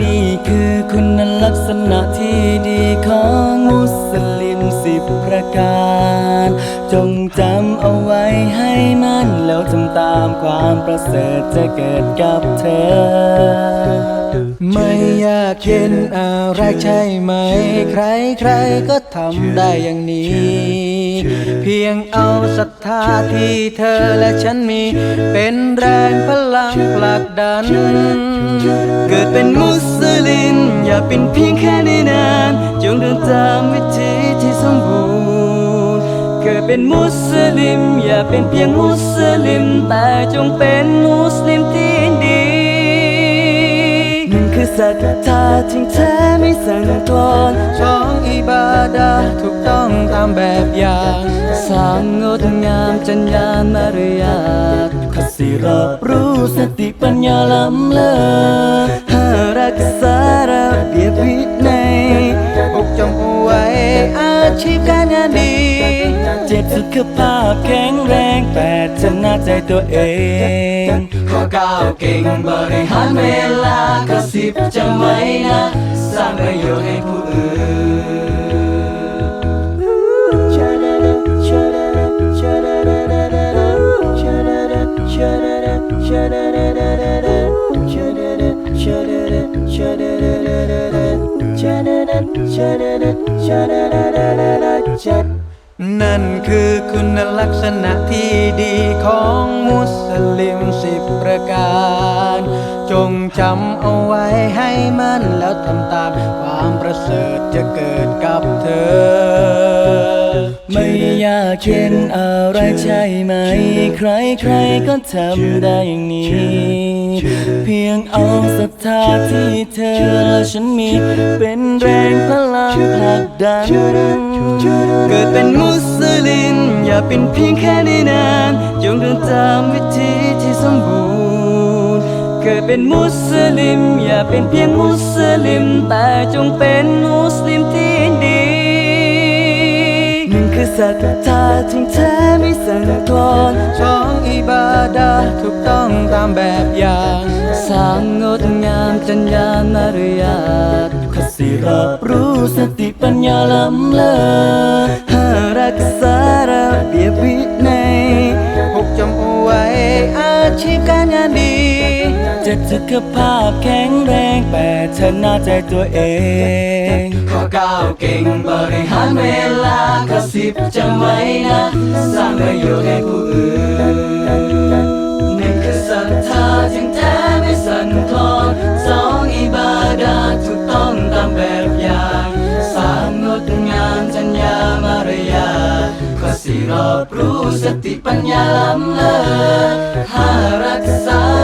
นี่คือคุณลักษณะที่ดีของมุสลิมสิบประการ จงจำเอาไว้ให้มั่นแล้วทำตามความประเสริฐจะเกิดกับเธอากเห็นอะไรใช่ไหม ใครใครก็ทำได้อย่างนี้ เพียงเอาศรัทธาที่เธอและฉันมี เป็นแรงพลังผลักดัน เกิดเป็นมุสลิมอย่าเป็นเพียงแค่ในนานจงเดินตามวิถีที่สมบูรณ์ เกิดเป็นมุสลิมอย่าเป็นเพียงมุสลิม แต่จงเป็นมุสลิมที่ดีหนึ่งคือศรัทธา จริงแท้ไม่สั่นคลอนสองอิบาดาถูกต้องตามแบบอย่างสามงดงามจัญญามารยาทขสี่รอบรู้สติปัญญาล้ำเลิศหารักษาระเบียบวินัยอกจงเอาไว้อาชีพการงานดี สุขภาพแข็งแรงแปดชนะใจตัวเองข้อเก้าเก่งบริหารเวลาข้อสิบจำไว้นะสร้างประโยชน์ให้ผู้อื่น นั่นคือคุณลักษณะที่ดีของมุสลิมสิบประการ จงจำเอาไว้ให้มั่นแล้วทำตามความประเสริฐจะเกิดกับเธอ เห็นอะไรใช่ไหม ใครใครๆก็ทำได้อย่างนี้ เพียงเอาศรัทธาที่เธอและฉันมี เป็นแรงพลังผลักดัน เกิดเป็นมุสลิมอย่าเป็นเพียงแค่ในนานจงเดินตามวิธีที่สมบูรณ์ เกิดเป็นมุสลิมอย่าเป็นเพียงมุสลิม แต่จงเป็นมุสลิมที่ดีหนึ่ง คือศรัทธาจริงแท้ไม่สั่นคลอนสองอิบาดาถูกต้องตามแบบอย่างสามงดงามจัญญามารยาทข้อสี่รอบรู้สติปัญญาล้ำเลิศห้ารักษาระเบียบวินัยหกจำเอาไว้อาชีพการงานดีเจ็ดสุขภาพแข็งแรงแปดชนะใจตัวเองข้อเก้าเก่งบริหารเวลาข้อสิบจำไว้นะสร้างประโยชน์ให้ผู้อื่นหนึ่งคือศรัทธาจึงแท้ไม่สั่นคลอนสองอิบาดาถูกต้องตามแบบอย่างสามงดงามจัญญามารยาข้อสี่รอบรู้สติปัญญาล้ำเลิศห้ารักษา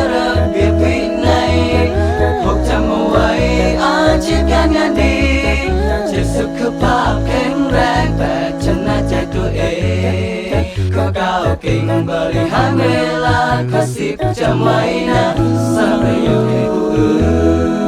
ชีพการงานดีเจ็ดสุขภาพแข็งแรงแปดชนะใจตัวเองข้อเก้าเก่งบริหารเวลาข้อสิบจำไว้นะสร้างประโยชน์ให้ผู้อื่น